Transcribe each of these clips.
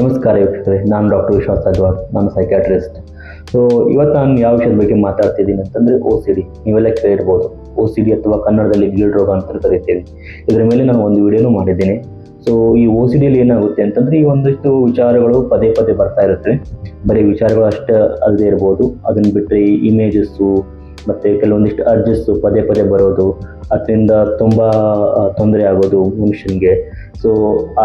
ನಮಸ್ಕಾರ ವೀಕ್ಷಕರೇ, ನಾನು ಡಾಕ್ಟರ್ ವಿಶ್ವಾಸ್ ಅಗ್ವಾರ್ ನಾನು ಸೈಕ್ಯಾಟ್ರಿಸ್ಟ್ ಸೊ ಇವತ್ತು ನಾನು ಯಾವ ವಿಷಯದ ಬಗ್ಗೆ ಮಾತಾಡ್ತಿದ್ದೀನಿ ಅಂತಂದರೆ ಓ ಸಿ ಡಿ ನೀವೆಲ್ಲ ಕೇಳಿರ್ಬೋದು. ಓ ಸಿ ಡಿ ಅಥವಾ ಕನ್ನಡದಲ್ಲಿ ಗೀಳ್ ರೋಗ ಅಂತ ಕರಿತೀವಿ. ಇದರ ಮೇಲೆ ನಾನು ಒಂದು ವಿಡಿಯೋನೂ ಮಾಡಿದ್ದೀನಿ. ಸೊ ಈ ಓ ಸಿ ಡಿಯಲ್ಲಿ ಏನಾಗುತ್ತೆ ಅಂತಂದರೆ ಈ ಒಂದಿಷ್ಟು ವಿಚಾರಗಳು ಪದೇ ಪದೇ ಬರ್ತಾ ಇರುತ್ತೆ. ಬರೀ ವಿಚಾರಗಳು ಅಷ್ಟೇ ಅಲ್ಲದೆ ಇರ್ಬೋದು. ಅದನ್ನು ಬಿಟ್ಟರೆ ಇಮೇಜಸ್ಸು ಮತ್ತು ಕೆಲವೊಂದಿಷ್ಟು ಅರ್ಜಸ್ಸು ಪದೇ ಪದೇ ಬರೋದು. ಅದರಿಂದ ತುಂಬ ತೊಂದರೆ ಆಗೋದು ಮನುಷ್ಯನಿಗೆ. ಸೊ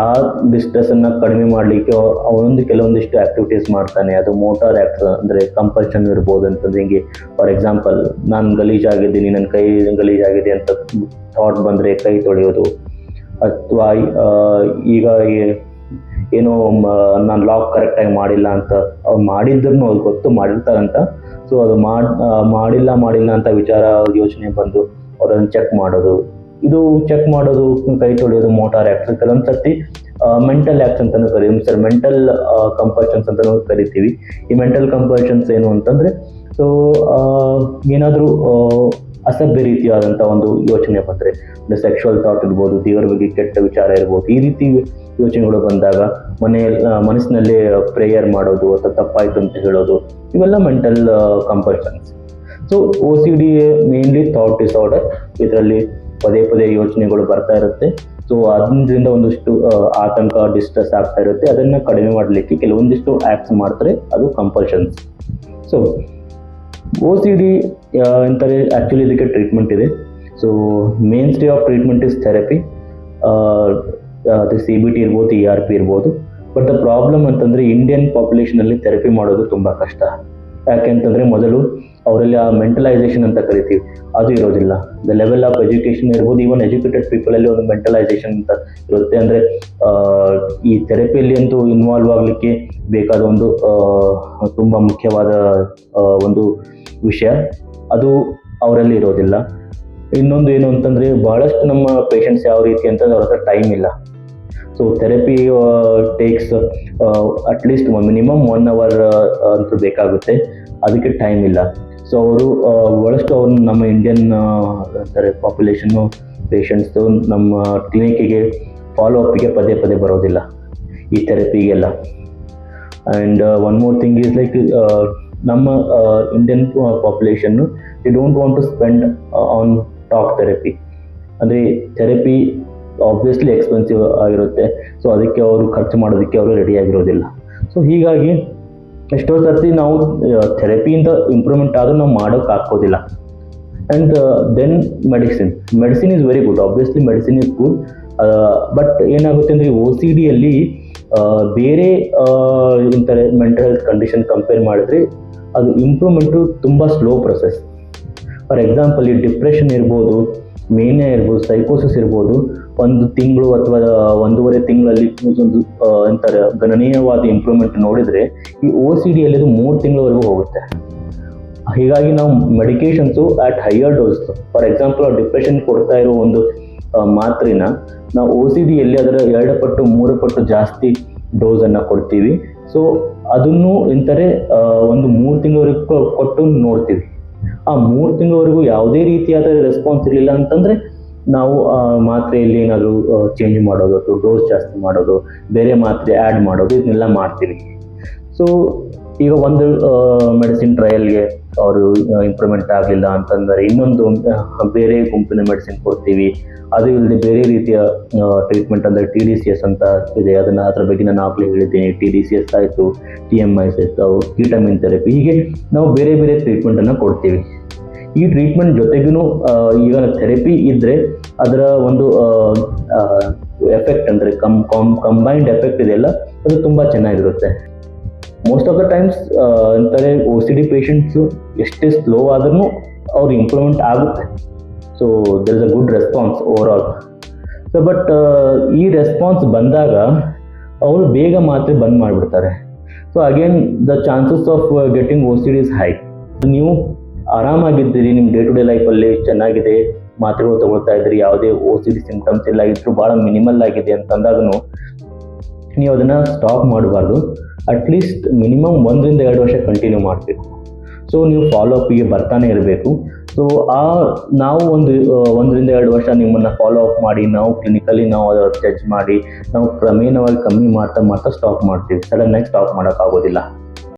ಆ ಡಿಸ್ಟ್ರೆಸ್ಸನ್ನು ಕಡಿಮೆ ಮಾಡಲಿಕ್ಕೆ ಅವನೊಂದು ಕೆಲವೊಂದಿಷ್ಟು ಆ್ಯಕ್ಟಿವಿಟೀಸ್ ಮಾಡ್ತಾನೆ. ಅದು ಮೋಟಾರ್ ಆ್ಯಕ್ಟ್ ಅಂದರೆ ಕಂಪಲ್ಷನ್ ಇರ್ಬೋದು ಅಂತಂದ್ರೆ ಹಿಂಗೆ ಫಾರ್ ಎಕ್ಸಾಂಪಲ್ ನಾನು ಗಲೀಜಾಗಿದ್ದೀನಿ ನನ್ನ ಕೈ ಗಲೀಜಾಗಿದೆ ಅಂತ ಥಾಟ್ ಬಂದರೆ ಕೈ ತೊಳೆಯೋದು. ಅಥವಾ ಈಗ ಏನೋ ನಾನು ಲಾಕ್ ಕರೆಕ್ಟಾಗಿ ಮಾಡಿಲ್ಲ ಅಂತ ಅವ್ರು ಮಾಡಿದ್ರು ಅದು ಗೊತ್ತು ಮಾಡಿರ್ತಾರಂತ ಸೊ ಅದು ಮಾಡ್ ಮಾಡಿಲ್ಲ ಮಾಡಿಲ್ಲ ಅಂತ ವಿಚಾರ ಯೋಚನೆ ಬಂದು ಅವ್ರನ್ನ ಚೆಕ್ ಮಾಡೋದು. ಇದು ಚೆಕ್ ಮಾಡೋದು, ಕೈ ತೊಳೆಯೋದು ಮೋಟಾರ್ ಆ್ಯಕ್ಟ್ಸ್ ಕೆಲವೊಂದು ಸರ್ತಿ ಮೆಂಟಲ್ ಆ್ಯಕ್ಟ್ಸ್ ಅಂತಲೂ ಕರೀತೀವಿ. ಸರ್ ಮೆಂಟಲ್ ಕಂಪಲ್ಷನ್ಸ್ ಅಂತಲೂ ಕರಿತೀವಿ. ಈ ಮೆಂಟಲ್ ಕಂಪಲ್ಷನ್ಸ್ ಏನು ಅಂತಂದರೆ ಸೊ ಏನಾದರೂ ಅಸಭ್ಯ ರೀತಿಯಾದಂಥ ಒಂದು ಯೋಚನೆ ಬಂದರೆ, ಅಂದರೆ ಸೆಕ್ಷುವಲ್ ಥಾಟ್ ಇರ್ಬೋದು, ದೇವರ ಬಗ್ಗೆ ಕೆಟ್ಟ ವಿಚಾರ ಇರ್ಬೋದು, ಈ ರೀತಿ ಯೋಚನೆಗಳು ಬಂದಾಗ ಮನೆಯಲ್ಲಿ ಮನಸ್ಸಿನಲ್ಲೇ ಪ್ರೇಯರ್ ಮಾಡೋದು, ಅಥವಾ ತಪ್ಪಾಯಿತು ಅಂತ ಹೇಳೋದು, ಇವೆಲ್ಲ mental compulsions so O C D mainly thought disorder ಇದರಲ್ಲಿ ಪದೇ ಪದೇ ಯೋಚನೆಗಳು ಬರ್ತಾ ಇರುತ್ತೆ. ಸೊ ಅದರಿಂದ ಒಂದಿಷ್ಟು ಆತಂಕ ಡಿಸ್ಟ್ರೆಸ್ ಆಗ್ತಾ ಇರುತ್ತೆ. ಅದನ್ನು ಕಡಿಮೆ ಮಾಡಲಿಕ್ಕೆ ಕೆಲವೊಂದಿಷ್ಟು ಆ್ಯಕ್ಟ್ಸ್ ಮಾಡ್ತಾರೆ. ಅದು compulsions so O C D ಅಂತಾರೆ ಆ್ಯಕ್ಚುಲಿ ಇದಕ್ಕೆ ಟ್ರೀಟ್ಮೆಂಟ್ ಇದೆ. So mainstay of treatment is therapy ಅದು ಸಿ ಬಿ ಟಿ ಇರ್ಬೋದು ಇ ಆರ್ ಪಿ ಇರ್ಬೋದು. ಬಟ್ ದ ಪ್ರಾಬ್ಲಮ್ ಅಂತಂದರೆ ಇಂಡಿಯನ್ ಪಾಪ್ಯುಲೇಷನಲ್ಲಿ ಥೆರಪಿ ಮಾಡೋದು ತುಂಬ ಕಷ್ಟ. ಯಾಕೆಂತಂದರೆ ಮೊದಲು ಅವರಲ್ಲಿ ಆ ಮೆಂಟಲೈಸೇಷನ್ ಅಂತ ಕರಿತೀವಿ. ಅದು ಇರೋದಿಲ್ಲ. ದ ಲೆವೆಲ್ ಆಫ್ ಎಜುಕೇಷನ್ ಇರ್ಬೋದು ಈವನ್ ಎಜುಕೇಟೆಡ್ ಪೀಪಲಲ್ಲಿ ಒಂದು ಮೆಂಟಲೈಸೇಷನ್ ಅಂತ ಇರುತ್ತೆ. ಅಂದರೆ ಈ ಥೆರಪಿಯಲ್ಲಿ ಅಂತೂ ಇನ್ವಾಲ್ವ್ ಆಗಲಿಕ್ಕೆ ಬೇಕಾದ ಒಂದು ತುಂಬ ಮುಖ್ಯವಾದ ಒಂದು ವಿಷಯ. ಅದು ಅವರಲ್ಲಿ ಇರೋದಿಲ್ಲ. ಇನ್ನೊಂದು ಏನು ಅಂತಂದರೆ, ಬಹಳಷ್ಟು ನಮ್ಮ ಪೇಷಂಟ್ಸ್ ಯಾವ ರೀತಿ ಅಂತಂದ್ರೆ ಅವ್ರ ಹತ್ರ ಟೈಮ್ ಇಲ್ಲ. So therapy takes at least minimum one hour ಅಂತೂ ಬೇಕಾಗುತ್ತೆ. ಅದಕ್ಕೆ ಟೈಮ್ ಇಲ್ಲ. ಸೊ ಅವರು ಬಹಳಷ್ಟು ಅವರು ನಮ್ಮ ಇಂಡಿಯನ್ ಅಂತಾರೆ ಪಾಪ್ಯುಲೇಷನ್ನು ಪೇಷಂಟ್ಸು ನಮ್ಮ ಕ್ಲಿನಿಕ್ಕಿಗೆ ಫಾಲೋ ಅಪ್ಗೆ ಪದೇ ಪದೇ ಬರೋದಿಲ್ಲ. ಈ ಥೆರಪಿಗೆಲ್ಲ and one more thing is like ನಮ್ಮ Indian population they don't want to spend on talk therapy ಅಂದರೆ ಥೆರಪಿ ಆಬ್ವಿಯಸ್ಲಿ ಎಕ್ಸ್ಪೆನ್ಸಿವ್ ಆಗಿರುತ್ತೆ. ಸೊ ಅದಕ್ಕೆ ಅವರು ಖರ್ಚು ಮಾಡೋದಕ್ಕೆ ಅವರು ರೆಡಿ ಆಗಿರೋದಿಲ್ಲ. ಸೊ ಹೀಗಾಗಿ ಎಷ್ಟೋ ಸರ್ತಿ ನಾವು ಥೆರಪಿಯಿಂದ ಇಂಪ್ರೂವ್ಮೆಂಟ್ ಆದರೂ ನಾವು ಮಾಡೋಕ್ಕೆ ಹಾಕೋದಿಲ್ಲ and then medicine medicine is very good obviously medicine is good but ಏನಾಗುತ್ತೆ ಅಂದರೆ ಓ ಸಿ ಡಿಯಲ್ಲಿ ಬೇರೆ ಇಂಥ ಮೆಂಟಲ್ ಹೆಲ್ತ್ ಕಂಡೀಷನ್ ಕಂಪೇರ್ ಮಾಡಿದ್ರೆ ಅದು ಇಂಪ್ರೂವ್ಮೆಂಟು ತುಂಬ ಸ್ಲೋ ಪ್ರೊಸೆಸ್ ಫಾರ್ ಎಕ್ಸಾಂಪಲ್ ಈ ಡಿಪ್ರೆಷನ್ ಇರ್ಬೋದು ಮೇನಿಯಾ ಇರ್ಬೋದು ಸೈಕೋಸಿಸ್ ಇರ್ಬೋದು, ಒಂದು ತಿಂಗಳು ಅಥವಾ ಒಂದೂವರೆ ತಿಂಗಳಲ್ಲಿ ಒಂದು ಅಂತಾರೆ, ಗಣನೀಯವಾದ ಇಂಪ್ರೂವ್ಮೆಂಟ್ ನೋಡಿದರೆ ಈ ಓ ಸಿ ಡಿಯಲ್ಲಿ ಅದು ಮೂರು ತಿಂಗಳವರೆಗೂ ಹೋಗುತ್ತೆ. ಹೀಗಾಗಿ ನಾವು medications at higher dose for example depression ಕೊಡ್ತಾ ಇರೋ ಒಂದು ಮಾತ್ರೆನ ನಾವು ಓ ಸಿ ಡಿಯಲ್ಲಿ ಅದರ ಎರಡು ಪಟ್ಟು, ಮೂರು ಪಟ್ಟು ಜಾಸ್ತಿ ಡೋಸನ್ನು ಕೊಡ್ತೀವಿ. ಸೊ ಅದನ್ನು ಎಂತಾರೆ ಒಂದು ಮೂರು ತಿಂಗಳವರೆಗೂ ಕೊಟ್ಟು ನೋಡ್ತೀವಿ. ಆ ಮೂರು ತಿಂಗಳವರೆಗೂ ಯಾವುದೇ ರೀತಿಯಾದ ರೆಸ್ಪಾನ್ಸ್ ಇರಲಿಲ್ಲ ಅಂತಂದರೆ ನಾವು ಮಾತ್ರೆಯಲ್ಲಿ ಏನಾದರೂ ಚೇಂಜ್ ಮಾಡೋದು, ಅಥವಾ ಡೋಸ್ ಜಾಸ್ತಿ ಮಾಡೋದು, ಬೇರೆ ಮಾತ್ರೆ ಆ್ಯಡ್ ಮಾಡೋದು, ಇದನ್ನೆಲ್ಲ ಮಾಡ್ತೀವಿ. ಸೊ ಈಗ ಒಂದು ಮೆಡಿಸಿನ್ ಟ್ರಯಲ್ಗೆ ಅವರು ಇಂಪ್ರೂವ್ಮೆಂಟ್ ಆಗಲಿಲ್ಲ ಅಂತಂದರೆ ಇನ್ನೊಂದು ಬೇರೆ ಗುಂಪಿನ ಮೆಡಿಸಿನ್ ಕೊಡ್ತೀವಿ. ಅದು ಇಲ್ಲದೆ ಬೇರೆ ರೀತಿಯ ಟ್ರೀಟ್ಮೆಂಟ್ ಅಂದರೆ ಟಿ ಡಿ ಸಿ ಎಸ್ ಅಂತ ಇದೆ. ಅದನ್ನು ಅದರ ಬಗ್ಗೆ ನಾನು ಆಗಲೇ ಹೇಳಿದ್ದೀನಿ. ಟಿ ಡಿ ಸಿ ಎಸ್ ಆಯಿತು ಟಿ ಎಂ ಐಸ್ ಆಯಿತು ವಿಟಮಿನ್ ಥೆರಪಿ ಹೀಗೆ ನಾವು ಬೇರೆ ಬೇರೆ ಟ್ರೀಟ್ಮೆಂಟನ್ನು ಕೊಡ್ತೀವಿ. ಈ ಟ್ರೀಟ್ಮೆಂಟ್ ಜೊತೆಗೂ ಈಗ ಥೆರಪಿ ಇದ್ದರೆ ಅದರ ಒಂದು ಎಫೆಕ್ಟ್ ಅಂದರೆ ಕಮ್ ಕಾಮ್ ಕಂಬೈನ್ಡ್ ಎಫೆಕ್ಟ್ ಇದೆಯಲ್ಲ ಅದು ತುಂಬ ಚೆನ್ನಾಗಿರುತ್ತೆ. ಮೋಸ್ಟ್ ಆಫ್ ದ ಟೈಮ್ಸ್ ಅಂತಾರೆ ಒ ಸಿ ಡಿ ಪೇಷಂಟ್ಸು ಎಷ್ಟೇ ಸ್ಲೋ ಆದ್ರೂ ಅವ್ರು ಇಂಪ್ರೂವ್ಮೆಂಟ್ ಆಗುತ್ತೆ. So there is a good response overall so but ಈ ರೆಸ್ಪಾನ್ಸ್ ಬಂದಾಗ ಅವರು ಬೇಗ ಮಾತ್ರೆ ಬಂದ್ ಮಾಡಿಬಿಡ್ತಾರೆ. So again the chances of getting O C D is high ನೀವು ಆರಾಮಾಗಿದ್ದೀರಿ, ನಿಮ್ಮ ಡೇ ಟು ಡೇ ಲೈಫಲ್ಲಿ ಚೆನ್ನಾಗಿದೆ, ಮಾತ್ರೆಗಳು ತಗೊಳ್ತಾ ಇದ್ರಿ ಯಾವುದೇ ಓ ಸಿ ಡಿ ಸಿಂಪ್ಟಮ್ಸ್ ಇಲ್ಲ, ಇದ್ರೂ ಭಾಳ ಮಿನಿಮಲ್ ಆಗಿದೆ ಅಂತಂದಾಗೂ ನೀವು ಅದನ್ನು ಸ್ಟಾಪ್ ಮಾಡಬಾರ್ದು. ಅಟ್ಲೀಸ್ಟ್ ಮಿನಿಮಮ್ ಒಂದರಿಂದ ಎರಡು ವರ್ಷ ಕಂಟಿನ್ಯೂ ಮಾಡಬೇಕು ಸೊ ನೀವು ಫಾಲೋ ಅಪ್ಗೆ ಬರ್ತಾನೆ ಇರಬೇಕು. ಸೊ ಆ ನಾವು ಒಂದು ಒಂದರಿಂದ ಎರಡು ವರ್ಷ ನಿಮ್ಮನ್ನು ಫಾಲೋ ಅಪ್ ಮಾಡಿ, ನಾವು ಕ್ಲಿನಿಕಲಿ ನಾವು ಜಡ್ಜ್ ಮಾಡಿ, ನಾವು ಕ್ರಮೇಣವಾಗಿ ಕಮ್ಮಿ ಮಾಡ್ತಾ ಮಾಡ್ತಾ ಸ್ಟಾಪ್ ಮಾಡ್ತೀವಿ. ಸಡನ್ನಾಗಿ ಸ್ಟಾಪ್ ಮಾಡೋಕ್ಕಾಗೋದಿಲ್ಲ